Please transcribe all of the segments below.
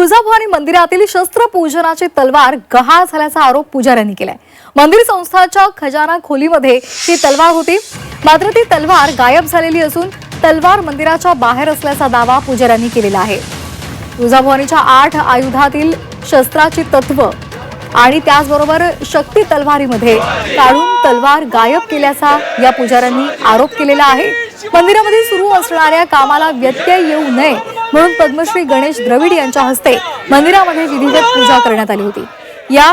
तुळजाभवानी मंदिरातील शस्त्रपूजनाची तलवार गहाळ झाल्याचा आरोप पुजाऱ्यांनी केलाय. मंदिर संस्थाच्या खजाना खोलीमध्ये ही तलवार होती. मात्र ती तलवार गायब झालेली असून तलवार मंदिराच्या बाहेर असल्याचा दावा पुजाऱ्यांनी केलेला आहे. तुळजाभवानीच्या आठ आयुधातील शस्त्राची तत्व आणि त्याचबरोबर शक्ती तलवारीमध्ये काढून तलवार गायब केल्याचा या पुजाऱ्यांनी आरोप केलेला आहे. मंदिरामध्ये सुरू असणाऱ्या कामाला व्यत्यय येऊ नये म्हणून पद्मश्री गणेश द्रविड यांच्या हस्ते मंदिरामध्ये विधिवत पूजा करण्यात आली होती. या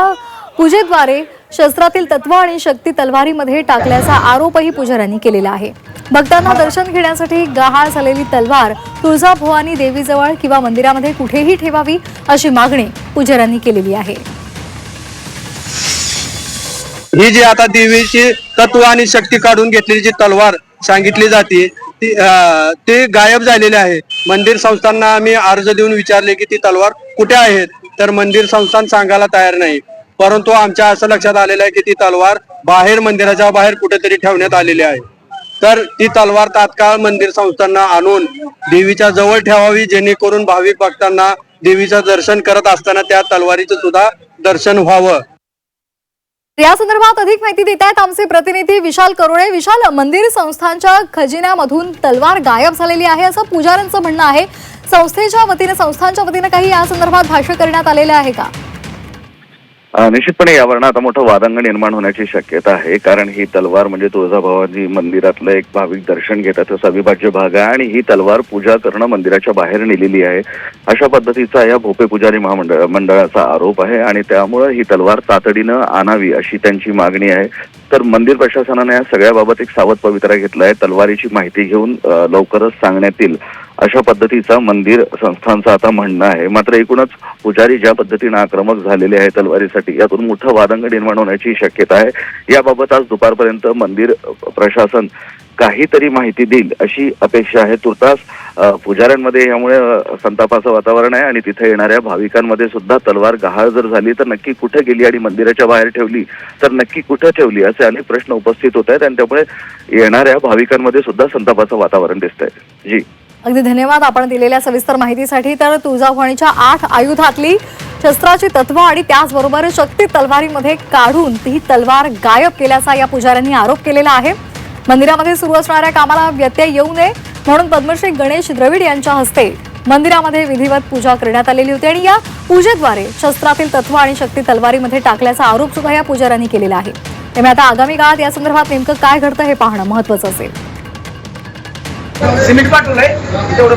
पूजेद्वारे शस्त्रातील तत्व आणि शक्ती तलवारीमध्ये टाकल्याचा आरोपही पुजाऱ्यांनी केलेला आहे. भक्तांना दर्शन घेण्यासाठी गहाळ झालेली तलवार तुळजाभवानी देवीजवळ किंवा मंदिरामध्ये कुठेही ठेवावी अशी मागणी पुजाऱ्यांनी केलेली आहे. ही जी आता देवीची तत्व आणि शक्ती काढून घेतलेली जी तलवार सांगितली जाते. ती ते गायब झालेले आहे. मंदिर संस्थांना आम्ही अर्ज देऊन विचारले की ती तलवार कुठे आहेत? तर मंदिर संस्थान सांगायला तयार नाही. परंतु आमच्या असं लक्षात आलेलं आहे की ती तलवार बाहेर मंदिराच्या बाहेर कुठेतरी ठेवण्यात आलेली आहे. तर ती तलवार तात्काळ मंदिर संस्थांना आणून देवीच्या जवळ ठेवावी जेणेकरून भाविक भक्तांना देवीचं दर्शन करत असताना त्या तलवारीचं सुद्धा दर्शन व्हावं. या संदर्भात अधिक माहिती देत आहेत आमचे प्रतिनिधी विशाल करोळे विशाल मंदिर संस्थांच्या खजिन्यामधून तलवार गायब झालेली आहे असं पुजाऱ्यांचं म्हणणं आहे. संस्थेच्या वतीने संस्थांच्या वतीने काही या संदर्भात भाष्य करण्यात आलेलं आहे का? निश्चितपणे यावरनं आता मोठं वादंग निर्माण होण्याची शक्यता आहे. कारण ही तलवार म्हणजे तुळजाभवानी मंदिरातलं एक भाविक दर्शन घेतात त्याचा अविभाज्य भाग आहे आणि ही तलवार पूजा करणं मंदिराच्या बाहेर नेलेली आहे. अशा पद्धतीचा या भोपे पुजारी महामंडळ मंडळाचा आरोप आहे आणि त्यामुळे ही तलवार तातडीनं आणावी अशी त्यांची मागणी आहे. तर मंदिर प्रशासनाने या सगळ्याबाबत एक सावध पवित्रा घेतला आहे तलवारीची माहिती घेऊन लवकरच सांगण्यात येईल. अशा पद्धतीचा मंदिर संस्थांचं आता म्हणणं आहे. मात्र एकूणच पुजारी ज्या पद्धतीनं आक्रमक झालेले आहे तलवारीसाठी यातून मोठं वादंग निर्माण होण्याची शक्यता आहे. याबाबत आज दुपारपर्यंत मंदिर प्रशासन काहीतरी माहिती देईल अशी अपेक्षा आहे. तुर्तास पुजाऱ्यांमध्ये यामुळे संतापाचं वातावरण आहे आणि तिथे येणाऱ्या भाविकांमध्ये सुद्धा तलवार गहाळ जर झाली तर नक्की कुठे गेली आणि मंदिराच्या बाहेर ठेवली तर नक्की कुठे ठेवली असे अनेक प्रश्न उपस्थित होत आहेत आणि त्यामुळे येणाऱ्या भाविकांमध्ये सुद्धा संतापाचं वातावरण दिसत आहे जी. अगदी धन्यवाद आपण दिलेल्या सविस्तर माहितीसाठी. तर तुळजाभवानीच्या आठ आयुधातली शस्त्राची तत्व आणि त्याचबरोबर शक्ती तलवारीमध्ये काढून ती तलवार गायब केल्याचा या पुजाऱ्यांनी आरोप केलेला आहे. मंदिरामध्ये सुरू असणाऱ्या कामाला व्यत्यय येऊ नये म्हणून पद्मश्री गणेश द्रविड यांच्या हस्ते मंदिरामध्ये विधिवत पूजा करण्यात आलेली होती आणि या पूजेद्वारे शस्त्रातील तत्व आणि शक्ती तलवारीमध्ये टाकल्याचा आरोप सुद्धा या पुजाऱ्यांनी केलेला आहे. त्यामुळे आता आगामी काळात या संदर्भात नेमकं काय घडतं हे पाहणं महत्वाचं असेल. सिमेंट पाठवलंय. तेवढं